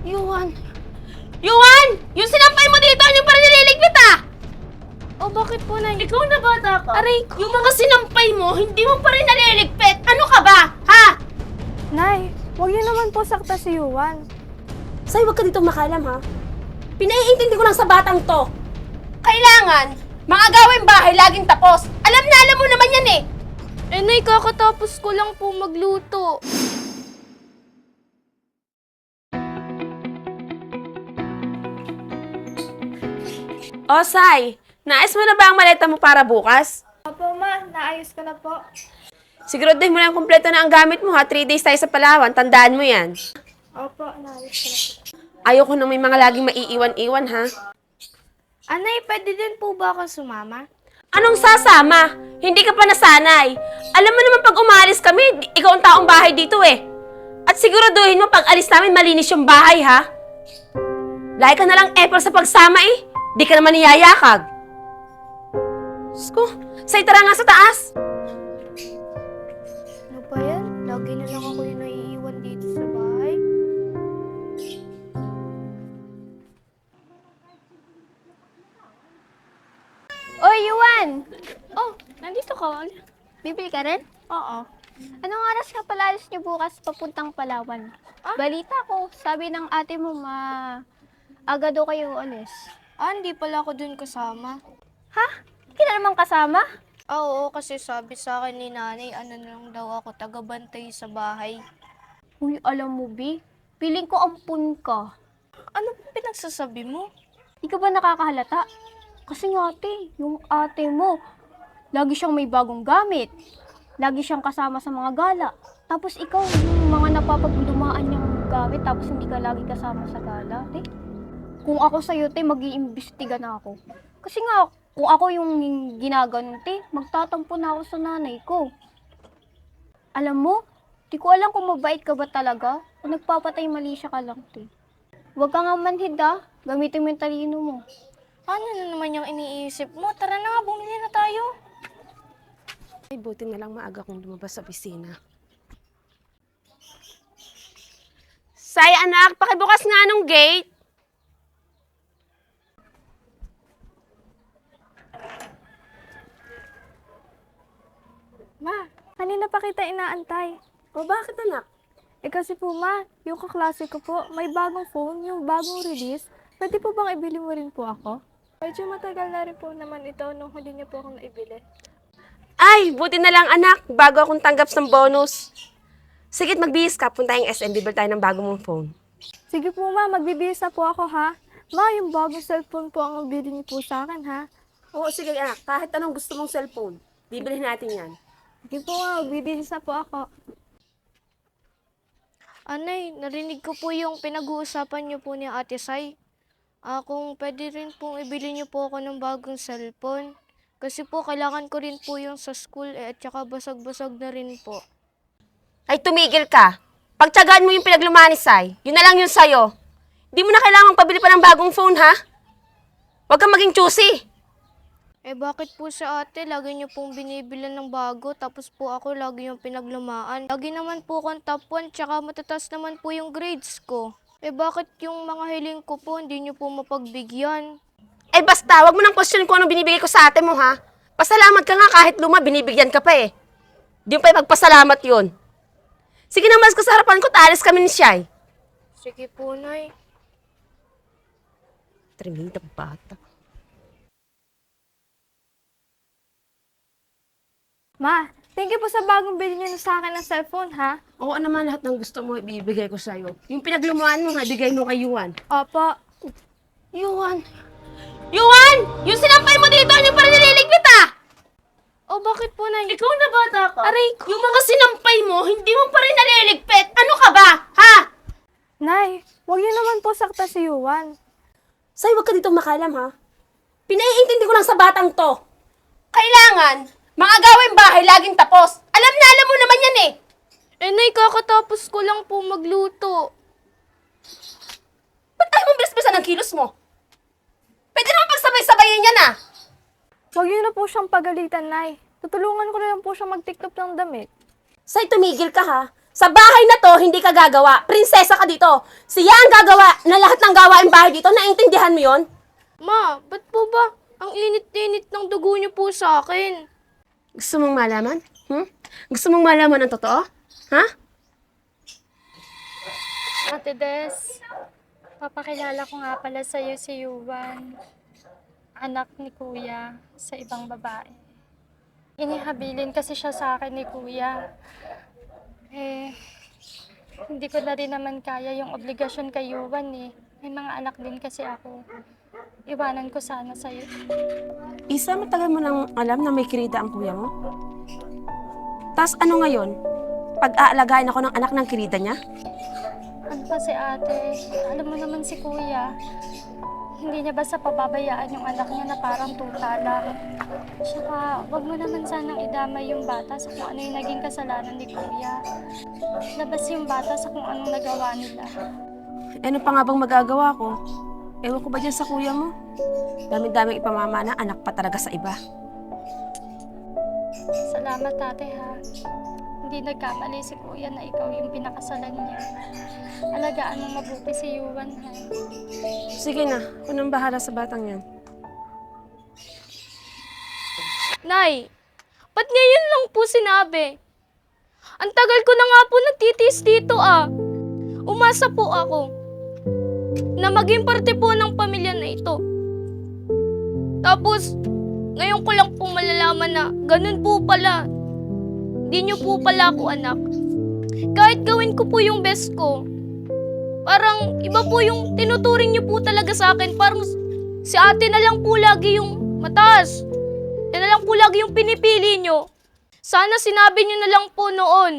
Yuan! Yuan! Yung sinampay mo dito, yung parang nililigpit ah! O bakit po, Nay? Ikaw na bata ka? Aray ko. Yung mga sinampay mo, hindi mo pa rin naliligpit! Ano ka ba? Ha? Nay, huwag niyo naman po sakta si Yuan. Say, wag ka dito makalam ha. Pinaiintindi ko lang sa batang to. Kailangan, mga gawin bahay laging tapos. Alam na alam mo naman yan eh. Eh, Nay, kakatapos ko lang po magluto. O, Say, nais mo na ba ang maleta mo para bukas? Opo, Ma. Naayos ko na po. Siguraduhin mo lang kumpleto na ang gamit mo ha. Three days tayo sa Palawan. Tandaan mo yan. Opo, naayos ko na po. Ayoko na may mga laging maiiwan-iwan ha. Anay, pwede din po ba ako sumama? Anong sasama? Hindi ka pa nasanay. Alam mo naman pag umalis kami, ikaw ang taong bahay dito eh. At siguraduhin mo pag alis namin malinis yung bahay ha. Lagi ka na lang effort sa pagsama eh. Di ka naman niyayakag. Diyos ko, say tara nga sa taas. Ano ba yan? Lagi na lang ako yung naiiwan dito sa bahay. Oy, Yuan! Oh, nandito ka. Bibili ka rin? Oo. Anong oras ka pala alis niyo bukas papuntang Palawan? Balita ko, sabi ng ate mo ma... Aga daw kayo alis. Ah, hindi pala ako dun kasama. Ha? Hindi na naman kasama? Ah, oo, kasi sabi sa akin ni nanay, ano na lang daw ako, taga-bantay sa bahay. Uy, alam mo, Bi, piling ko ampun ka. Ano pinagsasabi mo? Di ka ba nakakahalata? Kasi nga, ate, yung ate mo, lagi siyang may bagong gamit. Lagi siyang kasama sa mga gala. Tapos ikaw, yung mga napapagdumaan niyang gamit, tapos hindi ka lagi kasama sa gala, ate. Kung ako sa'yo, te, mag-iimbestiga na ako. Kasi nga, kung ako yung ginaganon, te, magtatampo na ako sa nanay ko. Alam mo, di ko alam kung mabait ka ba talaga o nagpapatay mali siya ka lang, te. Huwag ka nga manhid, ah. Gamitin mo yung talino mo. Ano na naman yung iniisip mo? Tara na nga, bumili na tayo. Ay, buti na lang maaga kong lumabas sa opisina. Say, anak, pakibukas nga nung gate. Ma, kanina pa kita inaantay. O, bakit anak? Eh kasi po ma, yung kaklase ko po, may bagong phone, yung bagong release. Pwede po bang ibili mo rin po ako? Medyo matagal na rin po naman ito nung huli niyo po akong naibili. Ay, buti na lang anak, bago akong tanggap ng bonus. Sige, magbihis ka, punta yung SM, bibili tayo ng bago mong phone. Sige po ma, magbibisa po ako ha. Ma, yung bagong cellphone po ang mabili niyo po sa akin ha. Oo, sige anak, kahit anong gusto mong cellphone, bibili natin yan. Sige po ma, magbibisa po ako. Anay, narinig ko po yung pinag-uusapan niyo po ni Ate Sai. Ah, kung pwede rin pong ibili niyo po ako ng bagong cellphone. Kasi po, kailangan ko rin po yung sa school eh, at saka basag-basag na rin po. Ay, tumigil ka. Pagtsagaan mo yung pinaglumanis, Sai. Yun na lang yun sa'yo. Di mo na kailangang pabili pa ng bagong phone, ha? Huwag kang maging choosy. Eh bakit po sa ate, lagi niyo pong binibilan ng bago, tapos po ako lagi yung pinaglamaan. Lagi naman po akong top 1, tsaka matatas naman po yung grades ko. Eh bakit yung mga hiling ko po, hindi niyo po mapagbigyan? Eh basta, wag mo nang question kung anong binibigay ko sa ate mo, ha? Pasalamat ka nga kahit luma, binibigyan ka pa eh. Di mo pa magpasalamat yun. Sige na, mas sa harapan ko, talis kami ni Shai. Sige po, Nay. Tremenda bata. Ma, thank you po sa bagong bili niyo sa akin ng cellphone, ha? Oo naman lahat ng gusto mo, ibibigay ko sa'yo. Yung pinaglumaan mo nga, bigay mo kay Yuan. Opo. Yuan! Yuan! Yung sinampay mo dito, yung parang nililigpit ah! Oh, bakit po, Nay? Ikaw na bata ka? Aray ko. Yung mga sinampay mo, hindi mo pa rin naliligpit. Ano ka ba? Ha? Nay, huwag niyo naman po sakta si Yuan. Say, wag ka dito makalam ha. Pinaiintindi ko lang sa batang to. Kailangan, mga gawin bahay laging tapos. Alam na alam mo naman yan eh. Eh, Nay, kakatapos ko lang po magluto. Ba't ayaw mong bilis-bilisan ang kilos mo? Pwede naman pagsabay-sabayin yan ah. Huwag niyo na po siyang pagalitan, Nay. Tutulungan ko na lang po siya magtiklop ng damit. Say, tumigil ka ha. Sa bahay na to, hindi ka gagawa. Prinsesa ka dito. Siya ang gagawa na lahat ng gawain bahay dito. Naintindihan mo yon? Ma, ba't po ba ang init-init ng dugo niyo po sa akin? Gusto mong malaman? Hmm? Gusto mong malaman ang totoo? Ha? Ate Des, papakilala ko nga pala sa'yo si Yuan, anak ni Kuya sa ibang babae. Inihabilin kasi siya sa akin ni Kuya. Eh, hindi ko na rin naman kaya yung obligasyon kay Yuan eh. May mga anak din kasi ako. Iwanan ko sana sa'yo. Isa, matagal mo nang alam na may kirida ang kuya mo? Tapos ano ngayon? Pag-aalagaan ako ng anak ng kirida niya? Ano kasi ate, alam mo naman si Kuya, hindi niya basta pababayaan yung anak niya na parang tuta lang. Tsaka, wag mo naman sanang idamay yung bata sa kung ano yung naging kasalanan ni Kuya. Labas yung bata sa kung anong nagawa nila. Eh, Ano pa nga bang magagawa ko? Ewan ko ba dyan sa kuya mo? Dami-daming ipamamana, anak pa talaga sa iba. Salamat ate ha. Hindi nagkamali si Kuya na ikaw yung pinakasalan niya. Alagaan mo mabuti si Yuan ha. Sige na, ako nang bahala sa batang yan. Nay, ba't ngayon lang po sinabi? Ang tagal ko na nga po nagtitiis dito ah. Umasa po ako na maging parte po ng pamilya na ito. Tapos, ngayon ko lang po malalaman na ganun po pala. Di niyo po pala ako anak. Kahit gawin ko po yung best ko, parang iba po yung tinuturing niyo po talaga sa akin. Parang si ate na lang po lagi yung mataas. Yan na lang po lagi yung pinipili nyo. Sana sinabi nyo na lang po noon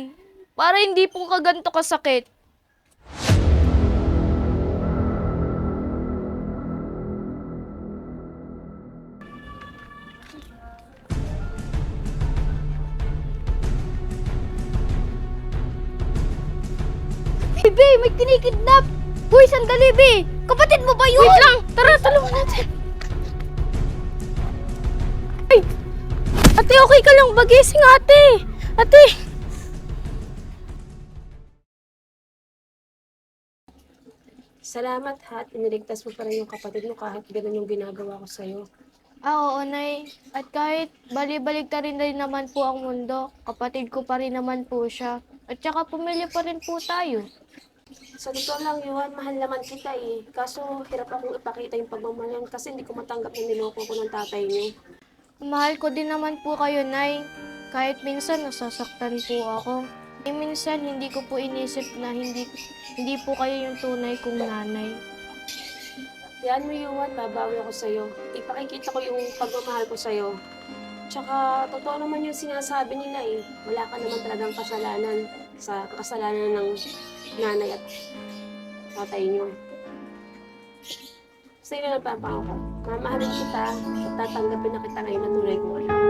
para hindi po kaganto kasakit. May kinikidnap! Uy, sandali, Bi! Kapatid mo ba yun? Wait lang! Tara, tulungan natin! Ay! Ate, okay ka lang ba? Gising, ate! Ate! Salamat ha, at iniligtas mo pa rin yung kapatid mo kahit ganun yung ginagawa ko sa'yo. Ah, oo, Nay. At kahit bali-balik ta rin rin naman po ang mundo, kapatid ko pa rin naman po siya. At saka pumili pa rin po tayo. Sa totoo lang, Yuhan, mahal naman kita eh. Kaso, hirap akong ipakita yung pagmamahal kasi hindi ko matanggap yung niloko ko ng tatay niyo. Mahal ko din naman po kayo, Nay. Kahit minsan nasasaktan po ako. Eh, minsan hindi ko po inisip na hindi hindi po kayo yung tunay kong nanay. Yan mo, Yuhan, babawi ako sa'yo. Ipakikita ko yung pagmamahal ko sa'yo. Tsaka, totoo naman yung sinasabi nila eh. Wala ka naman talagang kasalanan sa kasalanan ng nanay at tatay niyo. Sa'yo na napapako ko. Mamahalin kita at tatanggapin na kita ngayon na tunay kong anak.